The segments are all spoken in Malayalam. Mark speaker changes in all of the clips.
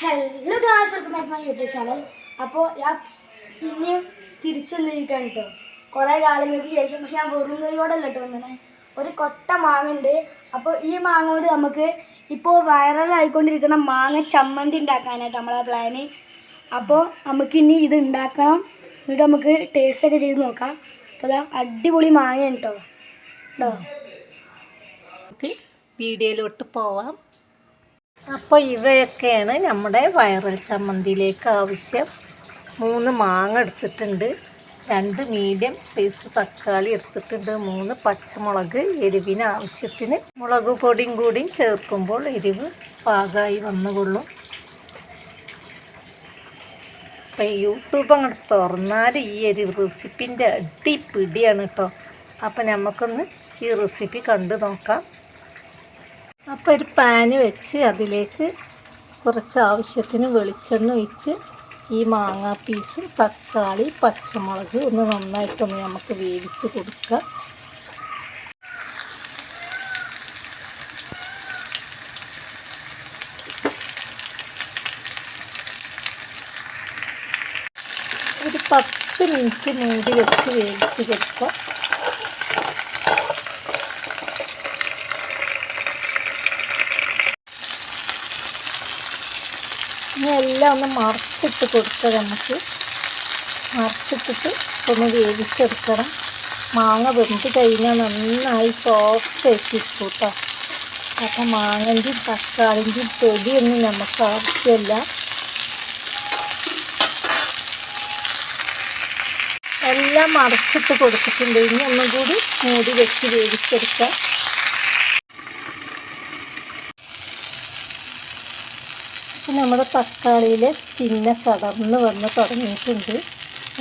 Speaker 1: Hello guys welcome back my YouTube channel അപ്പോൾ ഞാൻ പിന്നെയും തിരിച്ചു വന്നിരിക്കുകയാണ് കേട്ടോ കുറേ കാലങ്ങൾക്ക് ശേഷം പക്ഷെ ഞാൻ വെറും കൈയോടല്ല കേട്ടോ വന്നത് ഒരു കൊട്ട മാങ്ങ ഉണ്ട് അപ്പോൾ ഈ മാങ്ങ കൊണ്ട് നമുക്ക് ഇപ്പോൾ വൈറലായിക്കൊണ്ടിരിക്കുന്ന മാങ്ങ ചമ്മന്തി ഉണ്ടാക്കാനായിട്ട് നമ്മളെ പ്ലാന് അപ്പോൾ നമുക്കിനി ഇത് ഉണ്ടാക്കണം. എന്നിട്ട് നമുക്ക് ടേസ്റ്റ് ഒക്കെ ചെയ്ത് നോക്കാം. അപ്പോൾ ഇതാ അടിപൊളി മാങ്ങ കേട്ടോ കേട്ടോ
Speaker 2: വീഡിയോയിലോട്ട് പോവാം. അപ്പോൾ ഇവയൊക്കെയാണ് നമ്മുടെ വയറൽ ചമ്മന്തിയിലേക്ക് ആവശ്യം. മൂന്ന് മാങ്ങ എടുത്തിട്ടുണ്ട്. രണ്ട് മീഡിയം സൈസ് തക്കാളി എടുത്തിട്ടുണ്ട്. മൂന്ന് പച്ചമുളക് എരിവിന് ആവശ്യത്തിന്. മുളക് പൊടിയും കൂടിയും ചേർക്കുമ്പോൾ എരിവ് പാകമായി വന്നുകൊള്ളും. അപ്പം യൂട്യൂബ് അങ്ങോട്ട് തുറന്നാൽ ഈ എരിവ് റെസിപ്പിന്റെ അടിപിടിയാണ് കേട്ടോ. അപ്പം നമുക്കൊന്ന് ഈ റെസിപ്പി കണ്ടു നോക്കാം. അപ്പോൾ ഒരു പാന് വെച്ച് അതിലേക്ക് കുറച്ച് ആവശ്യത്തിന് വെളിച്ചെണ്ണ ഒഴിച്ച് ഈ മാങ്ങ പീസ് തക്കാളി പച്ചമുളക് ഒന്ന് നന്നായിട്ടൊന്ന് നമുക്ക് വേവിച്ച് കൊടുക്കുക. ഒരു പത്ത് മിനിറ്റ് മൂടി വെച്ച് വേവിച്ച് കൊടുക്കുക. എല്ലാം ഒന്ന് മറച്ചിട്ട് കൊടുക്കുക നമുക്ക്. മറച്ചിട്ടിട്ട് ഒന്ന് വേവിച്ചെടുക്കണം. മാങ്ങ വെന്ത് കഴിഞ്ഞാൽ നന്നായി സോഫ്റ്റ് ആക്കി കൂട്ടാം അപ്പം മാങ്ങന്റെയും തക്കാളിന്റെയും പൊടിയൊന്നും നമുക്ക് ആവശ്യമില്ല. എല്ലാം മറച്ചിട്ട് കൊടുത്തിട്ടുണ്ട്. ഇനി ഒന്നും കൂടി മൂടി വെച്ച് വേവിച്ചെടുക്കാം. ഇപ്പം നമ്മുടെ തക്കാളിയിൽ പിന്നെ കടർന്ന് വന്ന് തുടങ്ങിയിട്ടുണ്ട്.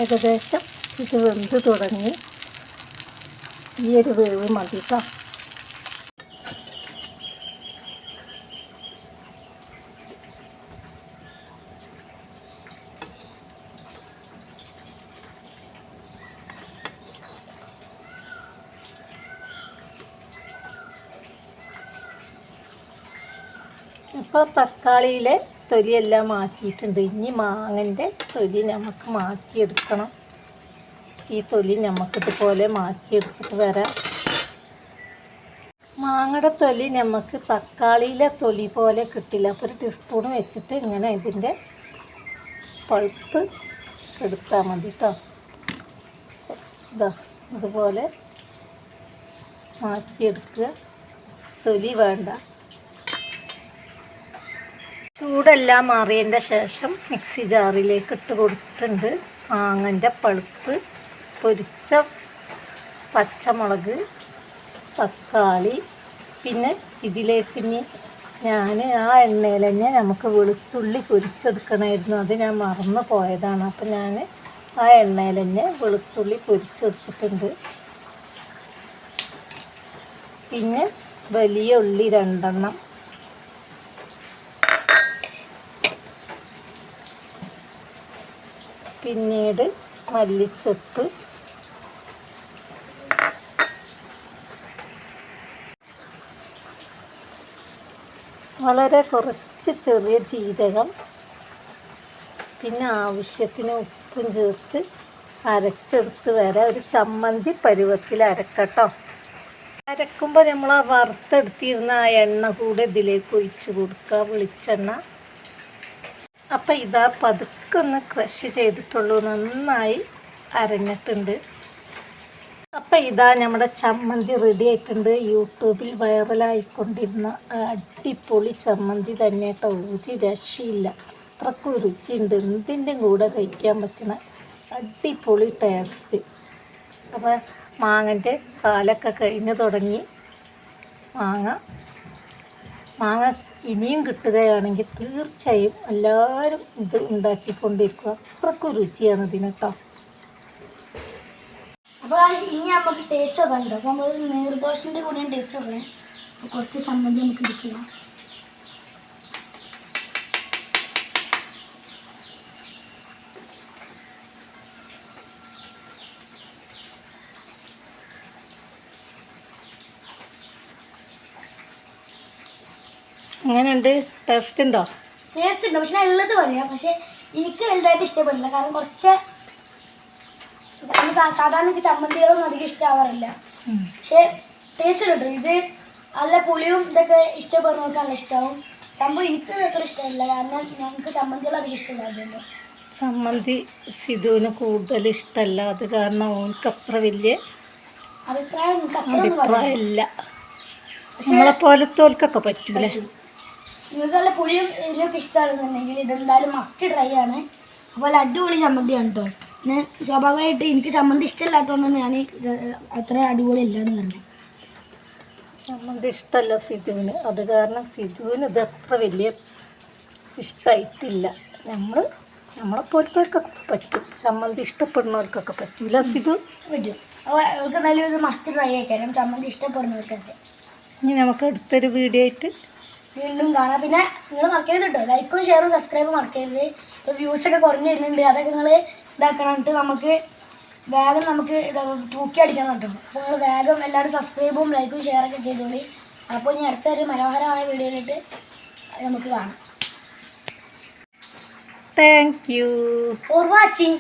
Speaker 2: ഏകദേശം ഇത് വെന്ത് തുടങ്ങി. ഈ ഒരു വേവ് മതി ഇപ്പോൾ തക്കാളിയിലെ തൊലിയെല്ലാം മാറ്റിയിട്ടുണ്ട്. ഇനി മാങ്ങന്റെ തൊലി നമുക്ക് മാറ്റിയെടുക്കണം. ഈ തൊലി നമുക്കിതുപോലെ മാറ്റിയെടുത്തിട്ട് വരാം. മാങ്ങയുടെ തൊലി നമുക്ക് തക്കാളിയിലെ തൊലി പോലെ കിട്ടില്ല. അപ്പോൾ ഒരു ടീസ്പൂൺ വെച്ചിട്ട് ഇങ്ങനെ ഇതിന്റെ പഴുപ്പ് എടുത്താൽ മതി കേട്ടോ ഇതാ ഇതുപോലെ മാറ്റിയെടുക്കുക. തൊലി വേണ്ട. ചൂടെല്ലാം മാറിയതിന്റെ ശേഷം മിക്സി ജാറിലേക്ക് ഇട്ട് കൊടുത്തിട്ടുണ്ട്. മാങ്ങന്റെ പഴുപ്പ് പൊരിച്ച പച്ചമുളക് തക്കാളി. പിന്നെ ഇതിലേക്ക് ഇനി ഞാൻ ആ എണ്ണയിൽ തന്നെ നമുക്ക് വെളുത്തുള്ളി പൊരിച്ചെടുക്കണമായിരുന്നു. അത് ഞാൻ മറന്നു പോയതാണ്. അപ്പം ഞാൻ ആ എണ്ണയിൽ തന്നെ വെളുത്തുള്ളി പൊരിച്ചെടുത്തിട്ടുണ്ട്. പിന്നെ വലിയ ഉള്ളി രണ്ടെണ്ണം. പിന്നീട് മല്ലിച്ചപ്പ്. വളരെ കുറച്ച് ചെറിയ ജീരകം പിന്നെ ആവശ്യത്തിന് ഉപ്പും ചേർത്ത് അരച്ചെടുത്ത് വരെ ഒരു ചമ്മന്തി പരുവത്തിൽ അരക്കട്ടോ. അരക്കുമ്പോൾ നമ്മൾ ആ വറുത്തെടുത്തിരുന്ന ആ എണ്ണ കൂടെ ഇതിലേക്ക് ഒഴിച്ചു കൊടുക്കുക വെളിച്ചെണ്ണ. അപ്പം ഇതാ പതുക്കൊന്ന് ക്രഷ് ചെയ്തിട്ടുള്ളൂ. നന്നായി അരഞ്ഞിട്ടുണ്ട്. അപ്പം ഇതാ നമ്മുടെ ചമ്മന്തി റെഡി ആയിട്ടുണ്ട്. യൂട്യൂബിൽ വൈറലായിക്കൊണ്ടിരുന്ന അടിപൊളി ചമ്മന്തി തന്നെ കേട്ടോ ഒരു രക്ഷയില്ല. അത്രക്കും രുചിയുണ്ട്. എന്തിന്റെ കൂടെ കഴിക്കാൻ പറ്റുന്ന അടിപൊളി ടേസ്റ്റ് അപ്പോൾ മാങ്ങന്റെ കാലൊക്കെ കഴിഞ്ഞ് തുടങ്ങി. മാങ്ങ മാങ്ങ ഇനിയും കിട്ടുകയാണെങ്കിൽ തീർച്ചയായും എല്ലാവരും ഇത് ഉണ്ടാക്കിക്കൊണ്ടിരിക്കുക. അത്രക്കും രുചിയാണ് ഇതിന് കേട്ടോ
Speaker 1: അപ്പോൾ ഇനി നമുക്ക് ടേസ്റ്റ് ഒക്കെ ഉണ്ട് നമ്മൾ നീർദോശന്റെ കൂടെ ടേസ്റ്റ് ഒക്കെ കുറച്ച് ചമ്മന്തി നമുക്ക് ഇരിക്കുക
Speaker 2: എങ്ങനെയുണ്ട്? ടേസ്റ്റ് ഉണ്ടോ?
Speaker 1: ടേസ്റ്റ് ഉണ്ട്. പക്ഷെ നല്ലത് ഉള്ളത് പറയാം. പക്ഷെ എനിക്ക് വലുതായിട്ട് ഇഷ്ടപ്പെടില്ല. കാരണം കുറച്ച് സാധാരണ എനിക്ക് ചമ്മന്തികളൊന്നും അധികം ഇഷ്ടമാവാറില്ല. പക്ഷെ ടേസ്റ്റ് ഉണ്ട്. ഇത് നല്ല പുളിയും ഇതൊക്കെ ഇഷ്ടപ്പെടുന്നവർക്ക് നല്ല ഇഷ്ടമാവും സംഭവം എനിക്ക് അത്ര ഇഷ്ടമില്ല. കാരണം ഞങ്ങൾക്ക് ചമ്മന്തികൾ അധികം ഇഷ്ടമില്ല അതുകൊണ്ട്.
Speaker 2: ചമ്മന്തി സിധുവിന് കൂടുതൽ ഇഷ്ടമല്ല. അത് കാരണം ഓനക്ക് അത്ര വലിയ
Speaker 1: അഭിപ്രായം
Speaker 2: അഭിപ്രായമില്ല. നമ്മളെ പോലത്തോൽക്കൊക്കെ പറ്റൂലേ?
Speaker 1: പറ്റും. നിങ്ങൾക്ക് നല്ല പുളിയും എരിയൊക്കെ ഇഷ്ടമാണെന്നുണ്ടെങ്കിൽ ഇതെന്തായാലും മസ്റ്റ് ട്രൈ ആണ്. അപ്പോൾ അടിപൊളി ചമ്മന്തിയാണ് കേട്ടോ പിന്നെ സ്വാഭാവികമായിട്ട് എനിക്ക് ചമ്മന്തി ഇഷ്ടമില്ലാത്തതുകൊണ്ട് ഞാൻ അത്ര അടിപൊളി അല്ല എന്ന് പറഞ്ഞു.
Speaker 2: ചമ്മന്തി ഇഷ്ടമല്ല സിധുവിന് അത് കാരണം സിധുവിന് ഇത് അത്ര വലിയ ഇഷ്ടമായിട്ടില്ല നമ്മൾ നമ്മളെ പോലത്തോൽക്കൊക്കെ പറ്റും. ചമ്മന്തി ഇഷ്ടപ്പെടുന്നവർക്കൊക്കെ പറ്റൂല സിധു
Speaker 1: പറ്റും. അപ്പോൾ അവർക്ക് നല്ലൊരു മസ്റ്റ് ട്രൈ ആക്കാം ചമ്മന്തി ഇഷ്ടപ്പെടുന്നവർക്കൊക്കെ.
Speaker 2: ഇനി നമുക്ക് അടുത്തൊരു വീഡിയോ ആയിട്ട്
Speaker 1: വീണ്ടും കാണാം. പിന്നെ നിങ്ങൾ മറക്കരുത് കേട്ടോ ലൈക്കും ഷെയറും സബ്സ്ക്രൈബും മറക്കരുത് ഇപ്പോൾ വ്യൂസ് ഒക്കെ കുറഞ്ഞു വരുന്നുണ്ട് അതൊക്കെ നിങ്ങൾ ഇതാക്കണം എന്നിട്ട് നമുക്ക് വേഗം നമുക്ക് തൂക്കി അടിക്കാൻ പറ്റും അപ്പോൾ നിങ്ങൾ വേഗം എല്ലാവരും സബ്സ്ക്രൈബും ലൈക്കും ഷെയറൊക്കെ ചെയ്തോളി. അപ്പോൾ ഇനി അടുത്തൊരു മനോഹരമായ വീഡിയോയിലിട്ട് നമുക്ക് കാണാം.
Speaker 2: Thank you
Speaker 1: for watching